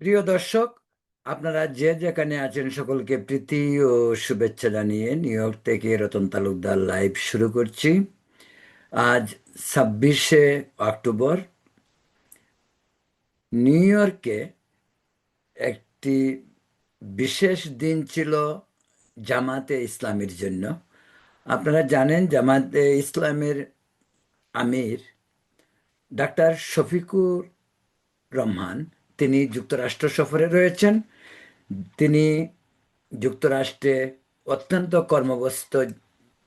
প্রিয় দর্শক, আপনারা যে যেখানে আছেন সকলকে প্রীতি ও শুভেচ্ছা জানিয়ে নিউ ইয়র্ক থেকে রতন তালুকদার লাইভ শুরু করছি। আজ ছাব্বিশে অক্টোবর, নিউ ইয়র্কে একটি বিশেষ দিন ছিল জামাতে ইসলামের জন্য। আপনারা জানেন জামাতে ইসলামের আমির ডাক্তার শফিকুর রহমান তিনি যুক্তরাষ্ট্র সফরে রয়েছেন। তিনি যুক্তরাষ্ট্রে অত্যন্ত কর্মব্যস্ত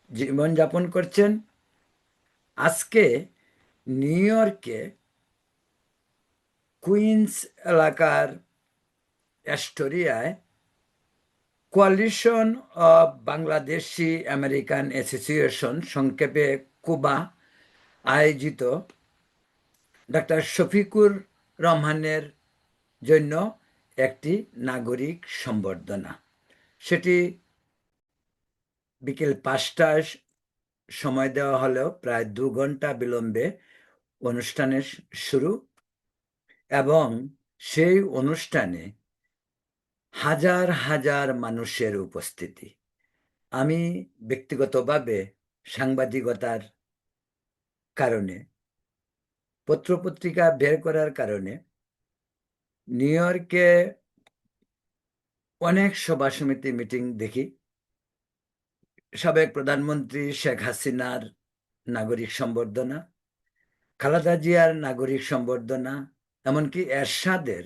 জীবনযাপন করছেন। আজকে নিউ ইয়র্কে কুইন্স এলাকার অ্যাস্টোরিয়ায় coalition of Bangladeshi American association সংক্ষেপে কুবা আয়োজিত ডাক্তার শফিকুর রহমানের জন্য একটি নাগরিক সম্বর্ধনা। সেটি বিকেল পাঁচটায় সময় দেওয়া হলেও প্রায় দু ঘণ্টা বিলম্বে অনুষ্ঠানের শুরু এবং সেই অনুষ্ঠানে হাজার হাজার মানুষের উপস্থিতি। আমি ব্যক্তিগতভাবে সাংবাদিকতার কারণে, পত্রপত্রিকা বের করার কারণে নিউ ইয়র্কে অনেক সভা সমিতি মিটিং দেখি। সাবেক প্রধানমন্ত্রী শেখ হাসিনার নাগরিক সম্বর্ধনা, খালেদা জিয়ার নাগরিক সম্বর্ধনা, এমনকি এরশাদের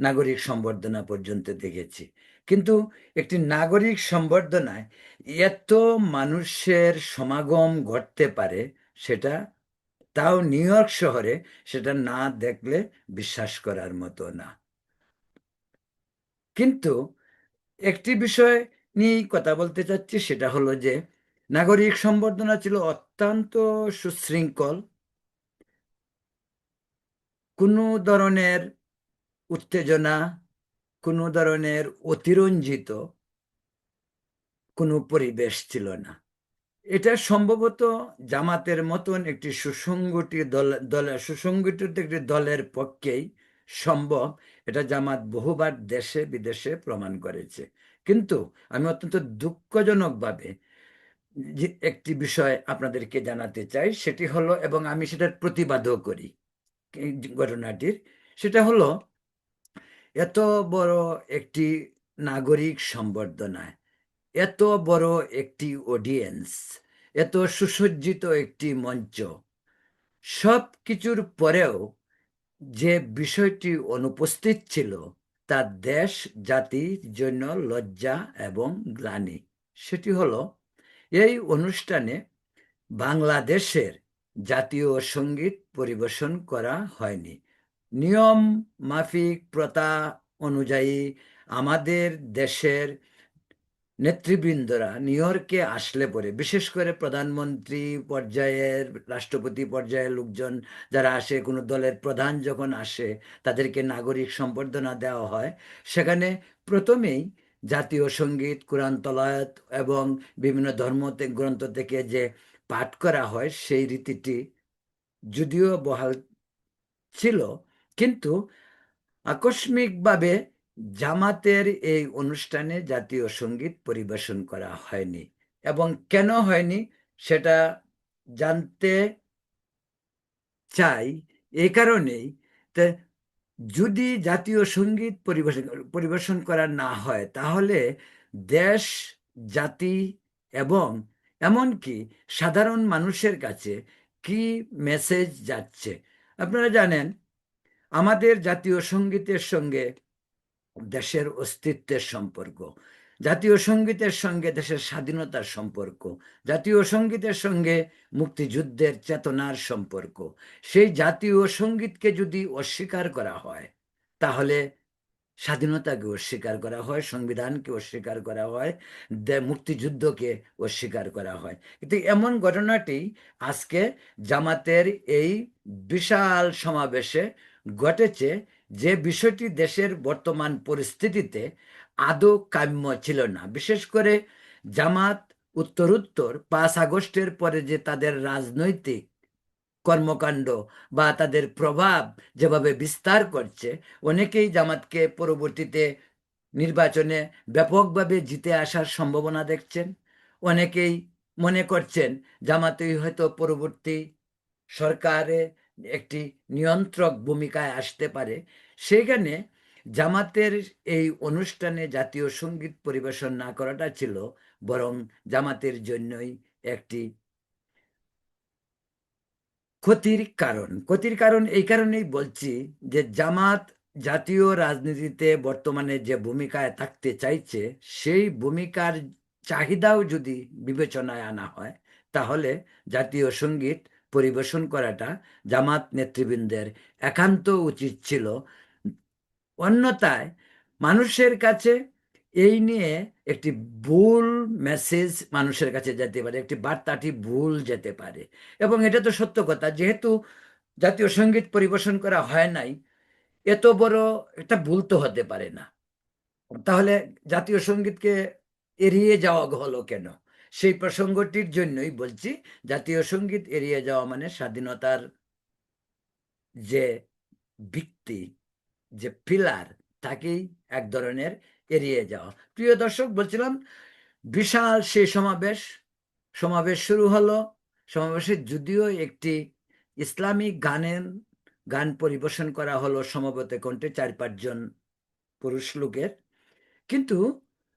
নাগরিক সম্বর্ধনা পর্যন্ত দেখেছি। কিন্তু একটি নাগরিক সম্বর্ধনায় এত মানুষের সমাগম ঘটতে পারে, সেটা তাও নিউ ইয়র্ক শহরে সেটা না দেখলে বিশ্বাস করার মতো না। কিন্তু একটি বিষয় নিয়েই কথা বলতে চাচ্ছি, সেটা হলো যে নাগরিক সম্বর্ধনা ছিল অত্যন্ত সুশৃঙ্খল। কোনো ধরনের উত্তেজনা, কোনো ধরনের অতিরঞ্জিত কোনো পরিবেশ ছিল না। এটা সম্ভবত জামাতের মতন একটি সুসংগঠিত দল দলের সুসংগঠিত একটি দলের পক্ষেই সম্ভব এটা জামাত বহুবার দেশে, বিদেশে প্রমাণ করেছে। কিন্তু আমি অত্যন্ত দুঃখজনকভাবে যে একটি বিষয় আপনাদেরকে জানাতে চাই, সেটি হলো এবং আমি সেটার প্রতিবাদও করি ঘটনাটির। সেটা হলো, এত বড় একটি নাগরিক সম্বর্ধনায় এত বড় একটি অডিয়েন্স এত সুসজ্জিত একটি মঞ্চ সব কিছুর পরেও যে বিষয়টি অনুপস্থিত ছিল তা দেশ জাতির জন্য লজ্জা এবং গ্লানি। সেটি হলো, এই অনুষ্ঠানে বাংলাদেশের জাতীয় সংগীত পরিবেশন করা হয়নি। নিয়ম মাফিক প্রথা অনুযায়ী আমাদের দেশের নেতৃবৃন্দরা নিউ ইয়র্কে আসলে পরে, বিশেষ করে প্রধানমন্ত্রী পর্যায়ের, রাষ্ট্রপতি পর্যায়ের লোকজন যারা আসে, কোনো দলের প্রধান যখন আসে, তাদেরকে নাগরিক সম্বর্ধনা দেওয়া হয়। সেখানে প্রথমেই জাতীয় সংগীত, কোরআন তলায়ত এবং বিভিন্ন ধর্ম গ্রন্থ থেকে যে পাঠ করা হয়, সেই রীতিটি যদিও বহাল ছিল, কিন্তু আকস্মিকভাবে জামাতের এই অনুষ্ঠানে জাতীয় সংগীত পরিবেশন করা হয়নি। এবং কেন হয়নি সেটা জানতে চাই এই কারণেই যদি জাতীয় সংগীত পরিবেশন পরিবেশন করা না হয় তাহলে দেশ, জাতি এবং এমনকি সাধারণ মানুষের কাছে কি মেসেজ যাচ্ছে? আপনারা জানেন, আমাদের জাতীয় সঙ্গীতের সঙ্গে দেশের অস্তিত্বের সম্পর্ক, জাতীয় সঙ্গীতের সঙ্গে দেশের স্বাধীনতার সম্পর্ক, জাতীয় সঙ্গীতের সঙ্গে মুক্তিযুদ্ধের চেতনার সম্পর্ক। সেই জাতীয় সঙ্গীতকে যদি অস্বীকার করা হয়, তাহলে স্বাধীনতাকে অস্বীকার করা হয়, সংবিধানকে অস্বীকার করা হয় মুক্তিযুদ্ধকে অস্বীকার করা হয়। কিন্তু এমন ঘটনাটি আজকে জামাতের এই বিশাল সমাবেশে ঘটেছে যে বিষয়টি দেশের বর্তমান পরিস্থিতিতে আদৌ কাম্য ছিল না। বিশেষ করে জামাত উত্তরোত্তর পাঁচ আগস্টের পরে যে তাদের রাজনৈতিক কর্মকাণ্ড বা তাদের প্রভাব যেভাবে বিস্তার করছে, অনেকেই জামাতকে পরবর্তীতে নির্বাচনে ব্যাপকভাবে জিতে আসার সম্ভাবনা দেখছেন। অনেকেই মনে করছেন জামাতই হয়তো পরবর্তী সরকারে একটি নিয়ন্ত্রক ভূমিকায় আসতে পারে। সেখানে জামাতের এই অনুষ্ঠানে জাতীয় সংগীত পরিবেশন না করাটা ছিল, বরং জামাতের জন্যই একটি ক্ষতির কারণ। ক্ষতির কারণ এই কারণেই বলছি যে জামাত জাতীয় রাজনীতিতে বর্তমানে যে ভূমিকায় থাকতে চাইছে, সেই ভূমিকার চাহিদাও যদি বিবেচনায় আনা হয়, তাহলে জাতীয় সংগীত পরিবেশন করাটা জামাত নেতৃবৃন্দের একান্ত উচিত ছিল। অন্যথায় মানুষের কাছে এই নিয়ে একটি ভুল মেসেজ মানুষের কাছে যেতে পারে, একটি বার্তাটি ভুল যেতে পারে। এবং এটা তো সত্য কথা, যেহেতু জাতীয় সংগীত পরিবেশন করা হয় নাই, এত বড় একটা ভুল তো হতে পারে না। তাহলে জাতীয় সঙ্গীতকে এড়িয়ে যাওয়া হলো কেন? সেই প্রসঙ্গটির জন্যই বলছি, জাতীয় সংগীত এড়িয়ে যাওয়া মানে স্বাধীনতার যে ভিত্তি, যে পিলার, তাকেই এক ধরনের এড়িয়ে যাওয়া। প্রিয় দর্শক, বলছিলাম, বিশাল সেই সমাবেশ সমাবেশ শুরু হলো। সমাবেশে যদিও একটি ইসলামিক গানের, গান পরিবেশন করা হলো সমবেত কণ্ঠে চার পাঁচজন পুরুষ লোকের, কিন্তু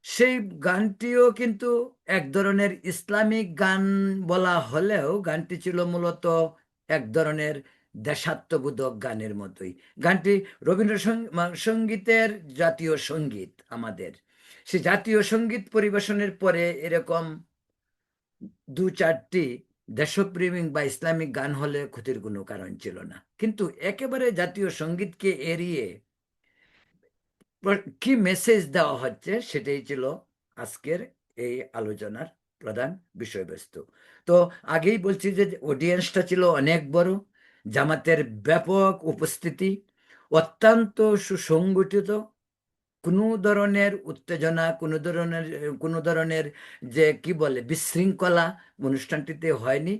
সেই গানটিও কিন্তু এক ধরনের ইসলামিক গান বলা হলেও গানটি ছিল মূলত এক ধরনের দেশাত্মবোধক গানের মতোই। গানটি রবীন্দ্র সঙ্গীতের জাতীয় সংগীত আমাদের। সে জাতীয় সংগীত পরিবেশনের পরে এরকম দু চারটি দেশপ্রেমিক বা ইসলামিক গান হলে ক্ষতির কোনো কারণ ছিল না। কিন্তু একেবারে জাতীয় সঙ্গীতকে এড়িয়ে কি মেসেজ দেওয়া হচ্ছে সেটাই ছিল আজকের এই আলোচনার প্রধান বিষয়বস্তু। তো আগেই বলছি যে অডিয়েন্সটা ছিল অনেক বড়, জামাতের ব্যাপক উপস্থিতি, অত্যন্ত সুসংগঠিত। কোনো ধরনের উত্তেজনা, কোনো ধরনের কোনো ধরনের যে কি বলে, বিশৃঙ্খলা অনুষ্ঠানটিতে হয়নি।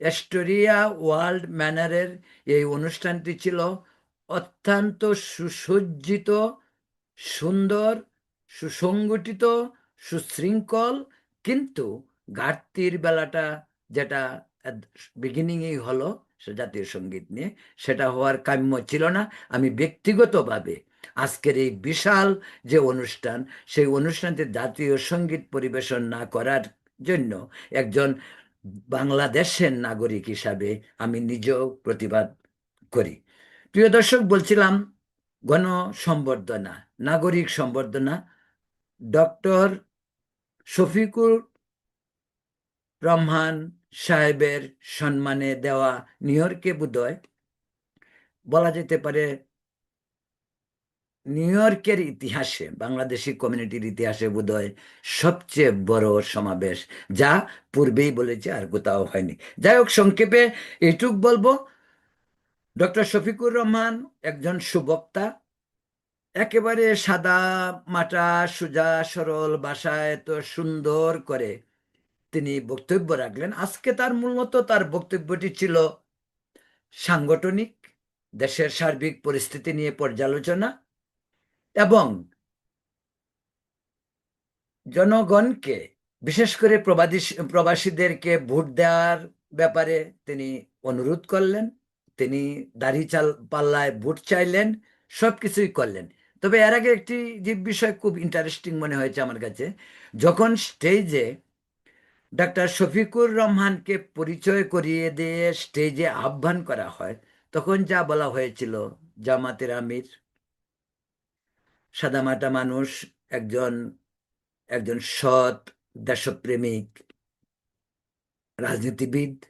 অ্যাস্টোরিয়া ওয়ার্ল্ড ম্যানারের এই অনুষ্ঠানটি ছিল অত্যন্ত সুসজ্জিত সুন্দর, সুসংগঠিত, সুশৃঙ্খল, কিন্তু ঘাটতির বেলাটা যেটা বিগিনিংয়েই হলো সে জাতীয় সংগীত নিয়ে, সেটা হওয়ার কাম্য ছিল না। আমি ব্যক্তিগতভাবে আজকের এই বিশাল যে অনুষ্ঠান, সেই অনুষ্ঠানটি জাতীয় সংগীত পরিবেশন না করার জন্য একজন বাংলাদেশের নাগরিক হিসাবে আমি নিজেও প্রতিবাদ করি। প্রিয় দর্শক, বলছিলাম গণ সম্বর্ধনা নাগরিক সম্বর্ধনা, ডক্টর শফিকুর রহমান সাহেবের সম্মানে দেওয়া নিউ ইয়র্কে বোধহয় বলা যেতে পারে নিউ ইয়র্কের ইতিহাসে, বাংলাদেশি কমিউনিটির ইতিহাসে বোধহয় সবচেয়ে বড় সমাবেশ, যা পূর্বেই বলেছে আর কোথাও হয়নি। যাই হোক, সংক্ষেপে এটুক বলব ডক্টর শফিকুর রহমান, একজন সুবক্তা, একেবারে সাদা, মাটা, সুজা, সরল, বাসায় এত সুন্দর করে তিনি বক্তব্য রাখলেন। আজকে তার মূলত তার বক্তব্যটি ছিল সাংগঠনিক, দেশের সার্বিক পরিস্থিতি নিয়ে পর্যালোচনা এবং জনগণকে, বিশেষ করে প্রবাদী, প্রবাসীদেরকে ভোট দেওয়ার ব্যাপারে তিনি অনুরোধ করলেন। তিনি দাড়ি চাল পাল্লায় ভোট চাইলেন সব কিছুই করলেন। তবে এর আগে একটি যে বিষয় খুব ইন্টারেস্টিং মনে হয়েছে আমার কাছে। যখন স্টেজে ডাক্তার শফিকুর রহমানকে পরিচয় করিয়ে দিয়ে স্টেজে আহ্বান করা হয়, তখন যা বলা হয়েছিল, জামাতের আমির, সাদামাটা মানুষ, একজন একজন সৎ দেশপ্রেমিক, রাজনীতিবিদ,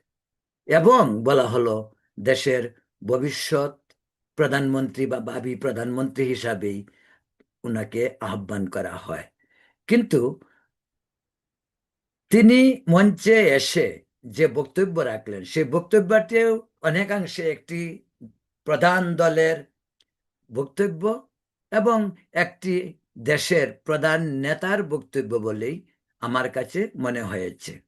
এবং বলা হলো দেশের ভবিষ্যৎ প্রধানমন্ত্রী বা ভাবি প্রধানমন্ত্রী হিসাবেই উনাকে আহ্বান করা হয়। কিন্তু তিনি মঞ্চে এসে যে বক্তব্য রাখলেন, সেই বক্তব্যটিও অনেকাংশে একটি প্রধান দলের বক্তব্য এবং একটি দেশের প্রধান নেতার বক্তব্য বলেই আমার কাছে মনে হয়েছে।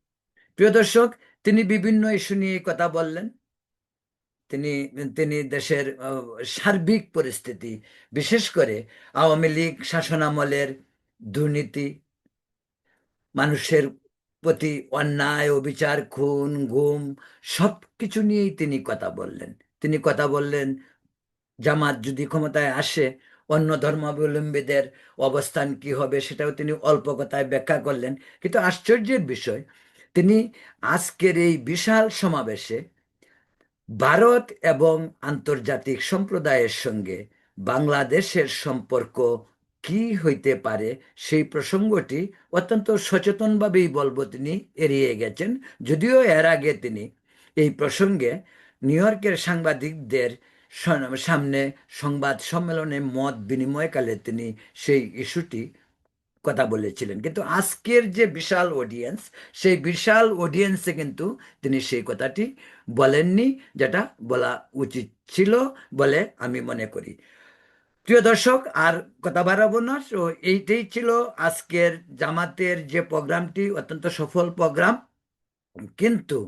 প্রিয় দর্শক, তিনি বিভিন্ন ইস্যু নিয়ে কথা বললেন। তিনি তিনি দেশের সার্বিক পরিস্থিতি, বিশেষ করে আওয়ামী লীগ শাসনামলের দুর্নীতি, মানুষের প্রতি অন্যায়, অবিচার, খুন, গুম সব কিছু নিয়েই তিনি কথা বললেন। তিনি কথা বললেন, জামাত যদি ক্ষমতায় আসে, অন্য ধর্মাবলম্বীদের অবস্থান কি হবে সেটাও তিনি অল্প কথায় ব্যাখ্যা করলেন। কিন্তু আশ্চর্যের বিষয়, তিনি আজকের এই বিশাল সমাবেশে ভারত এবং আন্তর্জাতিক সম্প্রদায়ের সঙ্গে বাংলাদেশের সম্পর্ক কি হইতে পারে সেই প্রসঙ্গটি অত্যন্ত সচেতনভাবেই বলব তিনি, এড়িয়ে গেছেন। যদিও এর আগে তিনি এই প্রসঙ্গে নিউ ইয়র্কের সাংবাদিকদের সামনে সংবাদ সম্মেলনে মত বিনিময়কালে তিনি সেই ইস্যুটি কথা বলেছিলেন। কিন্তু আজকের যে বিশাল অডিয়েন্স সেই বিশাল অডিয়েন্সে কিন্তু তিনি সেই কথাটি বলেননি, যেটা বলা উচিত ছিল বলে আমি মনে করি। প্রিয় দর্শক, আর কথা বাড়াবো না। তো এইটাই ছিল আজকের জামাতের যে প্রোগ্রামটি, অত্যন্ত সফল প্রোগ্রাম। কিন্তু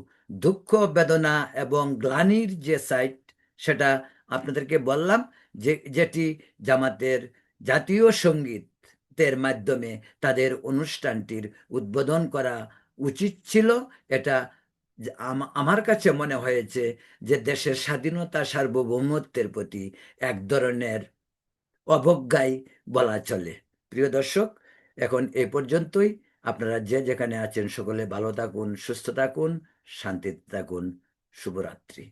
দুঃখ, বেদনা এবং গ্লানির যে সাইট সেটা আপনাদেরকে বললাম যে, যেটি জামাতের জাতীয় সঙ্গীতের মাধ্যমে তাদের অনুষ্ঠানটির উদ্বোধন করা উচিত ছিল। এটা আমার কাছে মনে হয়েছে যে দেশের স্বাধীনতা সার্বভৌমত্বের প্রতি এক ধরনের অবজ্ঞাই বলা চলে। প্রিয় দর্শক, এখন এ পর্যন্তই। আপনারা যে যেখানে আছেন সকলে ভালো থাকুন, সুস্থ থাকুন, শান্তিতে থাকুন। শুভরাত্রি।